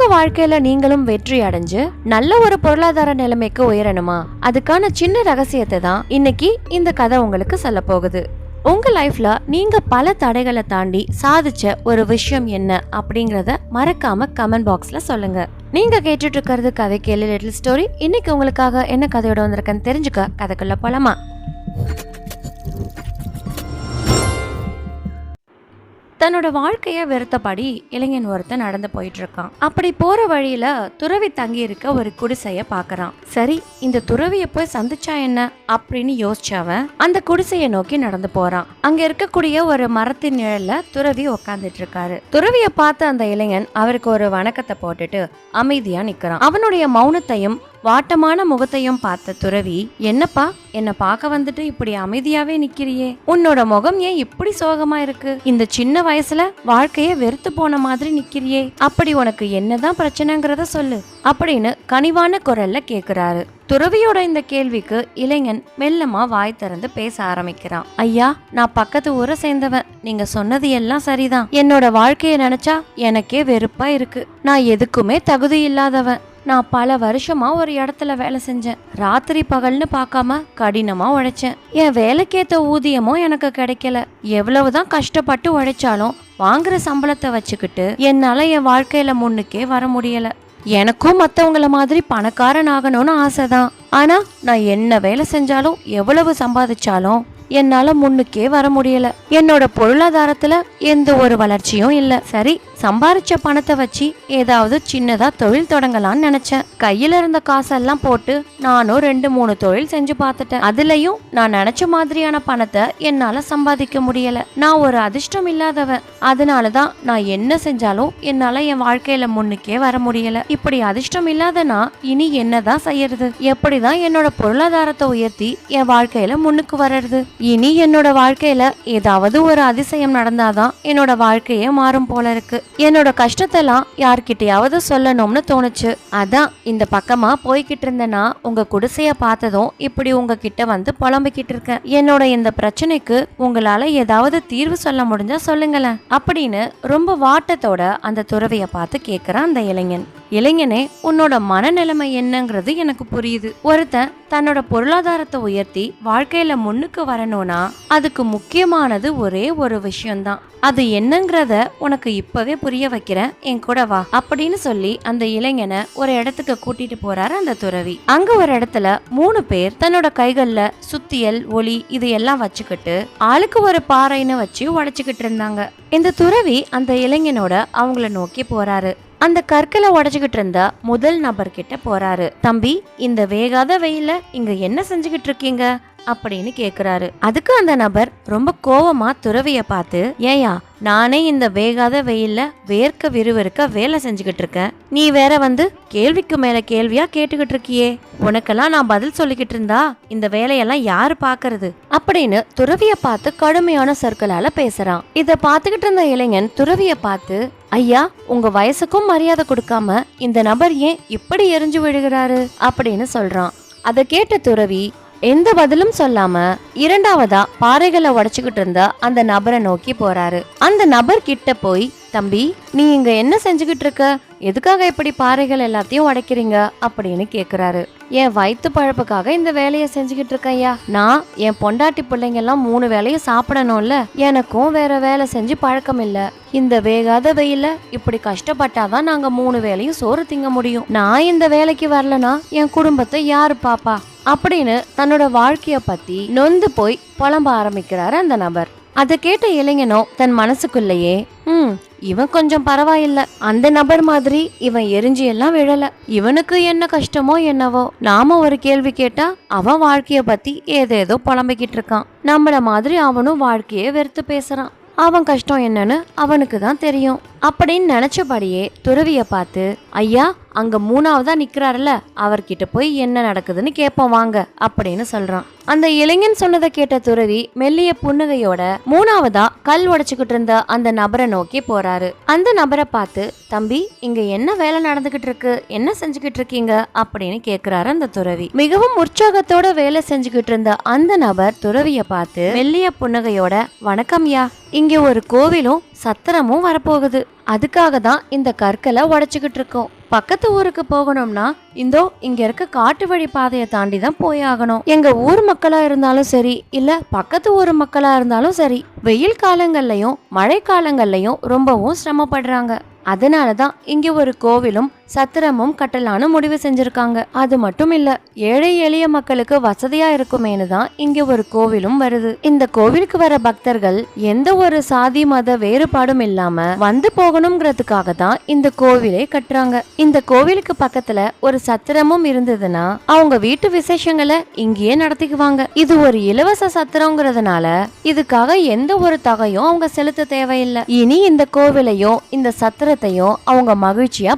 உங்க வாழ்க்கையில நீங்களும் வெற்றி அடைஞ்சு நல்ல ஒரு பொருளாதார நிலைமைக்கு உயரணுமா? அதுக்கான சின்ன ரகசியத்தை தான் இன்னைக்கு இந்த கதை உங்களுக்கு சொல்ல போகுது. உங்க லைஃப்ல நீங்க பல தடைகளை தாண்டி சாதிச்ச ஒரு விஷயம் என்ன அப்படிங்கறத மறக்காம கமெண்ட் பாக்ஸ்ல சொல்லுங்க. நீங்க கேட்டுட்டு இருக்கிறது கதை கேளு லிட்டில் ஸ்டோரி இன்னைக்கு உங்களுக்காக என்ன கதையோட வந்திருக்கேன்னு தெரிஞ்சுக்க கதைக்குள்ள போலாமா? தன்னோட வாழ்க்கைய வெறுத்தபடி இளைஞன் ஒருத்தன் நடந்து போயிட்டு இருக்கான் அப்படி போற வழியில துறவி தங்கி இருக்க ஒரு குடிசைய பாக்குறான் சரி இந்த துறவிய போய் சந்திச்சா என்ன அப்படின்னு யோசிச்சவன் அந்த குடிசைய நோக்கி நடந்து போறான். அங்க இருக்கக்கூடிய ஒரு மரத்தின் நிழல்ல துறவி உக்காந்துட்டு இருக்காரு துறவிய பார்த்த அந்த இளைஞன் அவருக்கு ஒரு வணக்கத்தை போட்டுட்டு அமைதியா நிக்கிறான். அவனுடைய மௌனத்தையும் வாட்டமான முகத்தையும் பார்த்த துறவி என்னப்பா என்ன பார்க்க வந்துட்டு இப்படி அமைதியாவே நிக்கிறியே? உன்னோட முகம் ஏன் இப்படி சோகமா இருக்கு? இந்த சின்ன வயசுல வாழ்க்கைய வெறுத்து போன மாதிரி நிக்கிறியே? அப்படி உனக்கு என்னதான் பிரச்சனைங்கிறத சொல்லு அப்படின்னு கனிவான குரல்ல கேக்குறாரு. துறவியோட இந்த கேள்விக்கு இளைஞன் மெல்லமா வாய் திறந்து பேச ஆரம்பிக்கிறான். ஐயா நான் பக்கத்து ஊரை சேர்ந்தவன். நீங்க சொன்னது எல்லாம் சரிதான். என்னோட வாழ்க்கைய நினைச்சா எனக்கே வெறுப்பா இருக்கு. நான் எதுக்குமே தகுதி இல்லாதவன். நான் பல வருஷமா ஒரு இடத்துல வேலை செஞ்சேன். ராத்திரி பகல்னு பார்க்காம கடினமா உழைச்சேன். என் வேலைக்கேத்த ஊதியமும் எனக்கு கிடைக்கல. எவ்வளவுதான் கஷ்டப்பட்டு உழைச்சாலும் வாங்குற சம்பளத்தை வச்சுக்கிட்டு என்னால என் வாழ்க்கையில முன்னுக்கே வர முடியல. எனக்கும் மற்றவங்கள மாதிரி பணக்காரன் ஆகணும்னு ஆசைதான். ஆனா நான் என்ன வேலை செஞ்சாலும் எவ்வளவு சம்பாதிச்சாலும் என்னால முன்னுக்கே வர முடியல. என்னோட பொருளாதாரத்துல எந்த ஒரு வளர்ச்சியும் இல்லை. சரி சம்பாரிச்ச பணத்தை வச்சு ஏதாவது சின்னதாக தொழில் தொடங்கலாம்னு நினச்சேன். கையில் இருந்த காசெல்லாம் போட்டு நானும் ரெண்டு மூணு தொழில் செஞ்சு பார்த்துட்டேன். அதுலேயும் நான் நினச்ச மாதிரியான பணத்தை என்னால் சம்பாதிக்க முடியலை. நான் ஒரு அதிர்ஷ்டம் இல்லாதவன். அதனால தான் நான் என்ன செஞ்சாலும் என்னால் என் வாழ்க்கையில் முன்னுக்கே வர முடியல. இப்படி அதிர்ஷ்டம் இல்லாதனா இனி இனி என்னதான் செய்யறது? எப்படி தான் என்னோட பொருளாதாரத்தை உயர்த்தி என் வாழ்க்கையில் முன்னுக்கு வர்றது? இனி என்னோட வாழ்க்கையில் ஏதாவது ஒரு அதிசயம் நடந்தாதான் என்னோட வாழ்க்கையே மாறும் போல இருக்கு. என்னோட கஷ்டத்தெல்லாம் யார்கிட்டயாவது சொல்லணும்னு தோணுச்சு. அதான் இந்த பக்கமா போய்கிட்டு இருந்தேன்னா உங்க குடிசைய பார்த்ததும் இப்படி உங்ககிட்ட வந்து புலம்பிக்கிட்டு இருக்கேன். என்னோட இந்த பிரச்சனைக்கு உங்களால ஏதாவது தீர்வு சொல்ல முடிஞ்சா சொல்லுங்களேன் அப்படின்னு ரொம்ப வாட்டத்தோட அந்த துறவிய பார்த்து கேக்குறான் அந்த இளைஞன். இளைஞனே உன்னோட மனநிலைமை என்னங்கிறது எனக்கு புரியுது. ஒருத்தன் தன்னோட பொருளாதாரத்தை உயர்த்தி வாழ்க்கையில முன்னுக்கு வரணும்னா அதுக்கு முக்கியமானது ஒரே ஒரு விஷயம்தான். அது என்னங்கிறத உனக்கு இப்பவே புரிய வைக்கிறேன். என் கூட வா அப்படின்னு சொல்லி அந்த இளைஞனை ஒரு இடத்துக்கு கூட்டிட்டு போறாரு அந்த துறவி. அங்க ஒரு இடத்துல மூணு பேர் தன்னோட கைகள்ல சுத்தியல் ஒளி இது எல்லாம் வச்சுக்கிட்டு ஆளுக்கு ஒரு பாறைன்னு வச்சு உடைச்சுக்கிட்டு இருந்தாங்க. இந்த துறவி அந்த இளைஞனோட அவங்கள நோக்கி போறாரு. அந்த கற்களை உடச்சுக்கிட்டு இருந்த முதல் நபர்கிட்ட போறாரு. தம்பி இந்த வேகாத வெயில இங்க என்ன செஞ்சுக்கிட்டு இருக்கீங்க? அப்படின்னு கேக்குறாரு. அதுக்கு அந்த நபர் ரொம்ப கோவமா துறவிய பார்த்து ஏயா நானே இந்த வேகாத வெயில்ல வேர்க்க விறுவிறுக்க வேலை செஞ்சுக்கிட்டு இருக்கேன். நீ வேற வந்து கேள்விக்கு மேல கேள்வியா கேட்டுக்கிட்டு இருக்கியே. உனக்கெல்லாம் நான் பதில் சொல்லிக்கிட்டு இருந்தா இந்த வேலையெல்லாம் யாரு பாக்குறது அப்படின்னு துறவிய பார்த்து கடுமையான சொற்களால பேசுறான். இத பாத்துக்கிட்டு இருந்த இளைஞன் துறவிய பார்த்து ஐயா உங்க வயசுக்கும் மரியாதை கொடுக்காம இந்த நபர் ஏன் இப்படி எரிஞ்சு விழுகிறாரு? அப்படின்னு சொல்றான். அதை கேட்ட துறவி எந்த பதிலும் சொல்லாம இரண்டாவதா பாறைகளை உடைச்சுக்கிட்டு இருந்த அந்த நபரை நோக்கி போறாரு. அந்த நபர் கிட்ட போய் தம்பி நீ இங்க என்ன செஞ்சுக்கிட்டு இருக்க? எதுக்காக இப்படி பாறைகள் எல்லாத்தையும் உடைக்கிறீங்க? அப்படின்னு கேக்குறாரு. என் வயிற்று பழப்புக்காக இந்த வேலையை செஞ்சுக்கிட்டு இருக்கேன்யா நான் என் பொண்டாட்டி பிள்ளைங்க எல்லாம் மூணு வேலையும் சாப்பிடணும்ல. எனக்கும் வேற வேலை செஞ்சு பழக்கம் இல்ல. இந்த வேகாத வெயில இப்படி கஷ்டப்பட்டாதான் நாங்க மூணு வேலையும் சோறு திங்க முடியும். நான் இந்த வேலைக்கு வரலனா என் குடும்பத்தை யாரு பாப்பா? அப்படின்னு தன்னோட வாழ்க்கைய பத்தி நொந்து போய் புலம்ப ஆரம்பிக்கிறாரு அந்த நபர். அதை கேட்ட இளைஞனோ தன் மனசுக்குள்ளேயே ம் இவன் கொஞ்சம் பரவாயில்ல. அந்த நபர் மாதிரி இவன் எரிஞ்சு எல்லாம் விழல. இவனுக்கு என்ன கஷ்டமோ என்னவோ? நாம ஒரு கேள்வி கேட்டா அவன் வாழ்க்கைய பத்தி ஏதேதோ புலம்பிக்கிட்டு இருக்கான். நம்மள மாதிரி அவனும் வாழ்க்கையே வெறுத்து பேசுறான். அவன் கஷ்டம் என்னன்னு அவனுக்கு தான் தெரியும். அப்படின்னு நினச்சபடியே துறவியை பார்த்து ஐயா அங்கே மூணாவதா நிற்கிறாருல்ல அவர்கிட்ட போய் என்ன நடக்குதுன்னு கேட்போம் வாங்க அப்படின்னு சொல்கிறான் அந்த இளைஞன் சொன்னதை கேட்ட துறவி மெல்லிய புன்னகையோட மூணாவதா கல் உடைச்சுக்கிட்டு இருந்த அந்த நபரை நோக்கி போறாரு. அந்த நபரை பார்த்து தம்பி இங்க என்ன வேலை நடந்துகிட்டு இருக்கு? என்ன செஞ்சுக்கிட்டு இருக்கீங்க? அப்படின்னு கேக்குறாரு அந்த துறவி. மிகவும் உற்சாகத்தோட வேலை செஞ்சுக்கிட்டு இருந்த அந்த நபர் துறவிய பார்த்து மெல்லிய புன்னகையோட வணக்கம்யா இங்க ஒரு கோவிலும் சத்திரமும் வரப்போகுது. அதுக்காக தான் இந்த கற்களை உடைச்சிக்கிட்டு இருக்கோம். பக்கத்து ஊருக்கு போகணும்னா இந்தோ இங்க இருக்க காட்டு வழி பாதையை தாண்டி தான் போய் ஆகணும். எங்க ஊர் மக்களா இருந்தாலும் சரி இல்ல பக்கத்து ஊர் மக்களா இருந்தாலும் சரி வெயில் காலங்கள்லயும் மழை காலங்கள்லயும் ரொம்பவும் சிரமப்படுறாங்க. அதனால தான் இங்க ஒரு கோவிலும் சத்திரமும் கட்டலான்னு முடிவு செஞ்சிருக்காங்க. அது மட்டும் இல்ல ஏழை எளிய மக்களுக்கு வசதியா இருக்குமேனு தான் இங்க ஒரு கோவிலும் வருது. இந்த கோவிலுக்கு வர பக்தர்கள் எந்த ஒரு சாதி மத வேறுபாடும் இல்லாம வந்து போகணுங்கிறதுக்காக தான் இந்த கோவிலை கட்டுறாங்க. இந்த கோவிலுக்கு பக்கத்துல ஒரு சத்திரமும் இருந்ததுன்னா அவங்க வீட்டு விசேஷங்களை இங்கேயே நடத்திக்குவாங்க. இது ஒரு இலவச சத்திரங்கிறதுனால இதுக்காக எந்த ஒரு தொகையும் அவங்க செலுத்த தேவையில்லை. இனி இந்த கோவிலையும் இந்த சத்திரத்தையும் அவங்க மகிழ்ச்சியா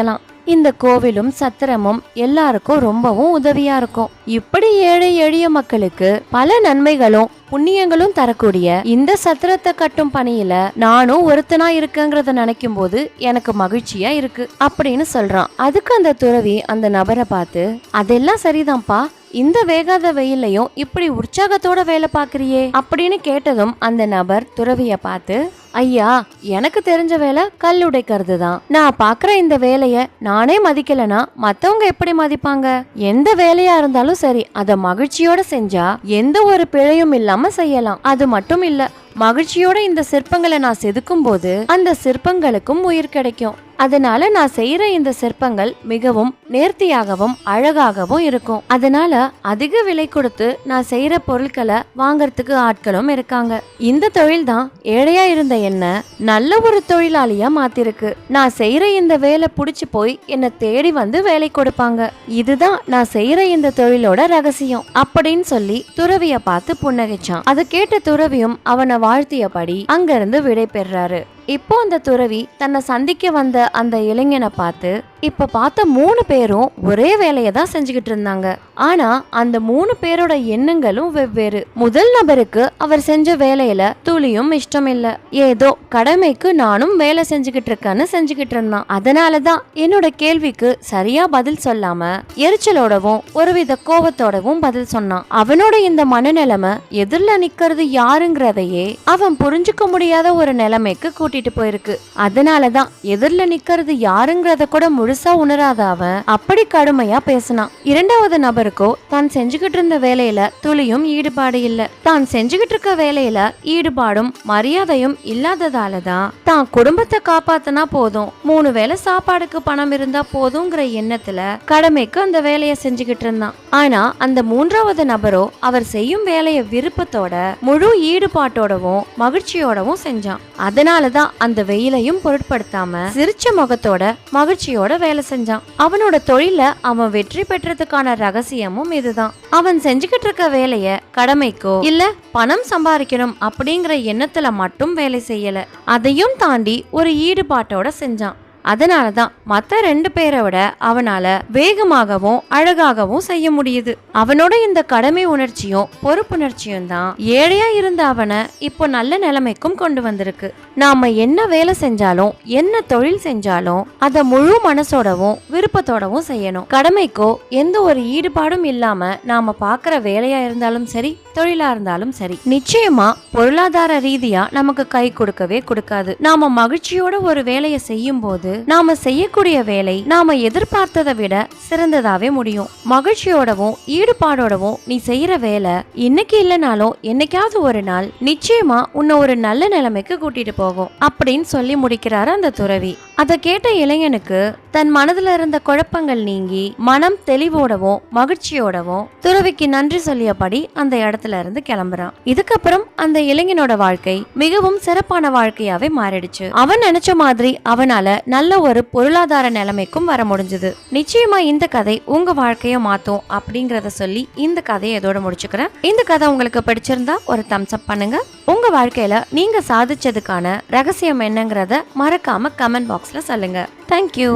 பயன்படுத்திக்கலாம் இந்த கோவிலும் சத்திரமும் எல்லாருக்கும் ரொம்பவும் உதவியா இருக்கும். இப்படி ஏழை எளிய மக்களுக்கு பல நன்மைகளும் புண்ணியங்களும் தரக்கூடிய இந்த சத்திரத்தை கட்டும் பணியில நானும் ஒருத்தனா இருக்கேங்கிறத நினைக்கும் போது எனக்கு மகிழ்ச்சியா இருக்கு அப்படின்னு சொல்றான். அதுக்கு அந்த துறவி அந்த நபரை பார்த்து அதெல்லாம் சரிதான்ப்பா. இந்த வேகாத வெயிலையும் இப்படி உற்சாகத்தோட வேலை பாக்குறியே அப்படின்னு கேட்டதும் அந்த நபர் துறவிய பார்த்து ஐயா எனக்கு தெரிஞ்ச வேலை கல் உடைக்கிறது தான். நான் பாக்குற இந்த வேலைய நானே மதிக்கலனா மத்தவங்க எப்படி மதிப்பாங்க? எந்த வேலையா இருந்தாலும் சரி அதை மகிழ்ச்சியோட செஞ்சா எந்த ஒரு பிழையும் இல்லாம செய்யலாம். அது மட்டும் இல்ல மகிழ்ச்சியோட இந்த சிற்பங்களை நான் செதுக்கும் போது அந்த சிற்பங்களுக்கும் உயிர் கிடைக்கும். அதனால நான் செய்யற இந்த சிற்பங்கள் மிகவும் நேர்த்தியாகவும் அழகாகவும் இருக்கும். அதனால அதிக விலை கொடுத்து நான் செய்யற பொருட்களை வாங்கறதுக்கு ஆட்களும் இருக்காங்க. இந்த தொழில் தான் ஏழையா இருந்த என்ன நல்ல ஒரு தொழிலாளியா மாத்திருக்கு. நான் செய்யற இந்த வேலை புடிச்சு போய் என்னை தேடி வந்து வேலை கொடுப்பாங்க. இதுதான் நான் செய்யற இந்த தொழிலோட ரகசியம் அப்படின்னு சொல்லி துறவிய பார்த்து புன்னகைச்சான். அதை கேட்ட துறவியும் அவனை வாழ்த்தியபடி அங்கிருந்து விடை பெறாரு. இப்போ அந்த துறவி தன்னை சந்திக்க வந்த அந்த இளைஞனை பார்த்து இப்ப பார்த்த மூணு பேரும் ஒரே வேலையை தான் செஞ்சுக்கிட்டு இருந்தாங்க. ஆனா அந்த மூணு பேரோட எண்ணங்களும் வெவ்வேறு. முதல் நபருக்கு அவர் செஞ்ச வேலையில துளியும் இஷ்டம் இல்ல ஏதோ கடமைக்கு நானும் வேலை செஞ்சுக்கிட்டு இருக்கேன்னு செஞ்சுக்கிட்டு இருந்தான். அதனாலதான் என்னோட கேள்விக்கு சரியா பதில் சொல்லாம எரிச்சலோடவும் ஒருவித கோபத்தோடவும் பதில் சொன்னான். அவனோட இந்த மனநிலைமை எதிரில் நிக்கிறது யாருங்கிறதையே அவன் புரிஞ்சுக்க முடியாத ஒரு நிலைமைக்கு கூட்டிட்டு போயிருக்கு. அதனாலதான் எதிரில நிக்கிறது யாருங்கிறத கூட முழுசா உணராத அவன் அப்படி கடுமையா பேசினான் இரண்டாவது நபருக்கோ தான் செஞ்சுக்கிட்டு இருந்த வேலையில துளியும் ஈடுபாடு இல்ல. தான் செஞ்சுக்கிட்டு இருக்க வேலையில ஈடுபாடும் மரியாதையும் இல்லாததால தான் தான் குடும்பத்தை காப்பாத்தினா போதும். மூணு வேளை சாப்பாடுக்கு பணம் இருந்தா போதுங்கிற எண்ணத்துல கடமைக்கு அந்த வேலையை செஞ்சுக்கிட்டு இருந்தான். ஆனா அந்த மூன்றாவது நபரோ அவர் செய்யும் வேலையை விருப்பத்தோட முழு ஈடுபாட்டோடவும் மகிழ்ச்சியோடவும் செஞ்சான். அதனாலதான் அந்த வெயிலையும் பொருட்படுத்தாம சிரிச்ச முகத்தோட மகிழ்ச்சியோட வேலை செஞ்சான். அவனோட தொழில அவன் வெற்றி பெற்றதுக்கான ரகசியமும் இதுதான். அவன் செஞ்சுக்கிட்டு இருக்க வேலைய கடமைக்கோ இல்ல பணம் சம்பாதிக்கணும் அப்படிங்கிற எண்ணத்துல மட்டும் வேலை செய்யல. அதையும் தாண்டி ஒரு ஈடுபாட்டோட செஞ்சான். அதனால தான் மற்ற ரெண்டு பேரை விட அவனால் வேகமாகவும் அழகாகவும் செய்ய முடியுது. அவனோட இந்த கடமை உணர்ச்சியும் பொறுப்புணர்ச்சியும் தான் ஏழையா இருந்த அவனை இப்போ நல்ல நிலைமைக்கும் கொண்டு வந்திருக்கு. நாம என்ன வேலை செஞ்சாலும் என்ன தொழில் செஞ்சாலும் அதை முழு மனசோடவும் விருப்பத்தோடவும் செய்யணும். கடமைக்கோ எந்த ஒரு ஈடுபாடும் இல்லாம நாம பார்க்குற வேலையா இருந்தாலும் சரி தொழிலா இருந்தாலும் சரி நிச்சயமா பொருளாதார ரீதியா நமக்கு கை கொடுக்கவே கொடுக்காது. நாம மகிழ்ச்சியோட ஒரு வேலையை செய்யும் போது நாம செய்யக்கூடிய வேலை நாம எதிர்பார்த்ததை விட சிறந்ததாவே முடியும். மகிழ்ச்சியோடவும் ஈடுபாடோடவும் நீ செய்யற வேலை இன்னைக்கு இல்லைனாலும் என்னைக்காவது ஒரு நாள் நிச்சயமா உன்னை ஒரு நல்ல நிலைமைக்கு கூட்டிட்டு போகும். அப்படின்னு சொல்லி முடிக்கிறாரு அந்த துறவி. அதை கேட்ட இளைஞனுக்கு தன் மனதில் இருந்த குழப்பங்கள் நீங்கி மனம் தெளிவோடவும் மகிழ்ச்சியோடவும் துறவிக்கு நன்றி சொல்லியபடி அந்த இடத்துல இருந்து கிளம்புறான். இதுக்கப்புறம் அந்த இளைஞனோட வாழ்க்கை மிகவும் சிறப்பான வாழ்க்கையாவே மாறிடுச்சு. அவன் நினைச்ச மாதிரி அவனால நல்ல ஒரு பொருளாதார நிலைமைக்கும் வர முடிஞ்சது. நிச்சயமா இந்த கதை உங்க வாழ்க்கைய மாத்தும் அப்படிங்கறத சொல்லி இந்த கதையை இதோட முடிச்சுக்கிறேன். இந்த கதை உங்களுக்கு பிடிச்சிருந்தா ஒரு தம்ஸ் அப் பண்ணுங்க. உங்க வாழ்க்கையில நீங்க சாதிச்சதுக்கான ரகசியம் என்னங்கிறத மறக்காம கமெண்ட் பாக்ஸ்ல சொல்லுங்க. தேங்க்யூ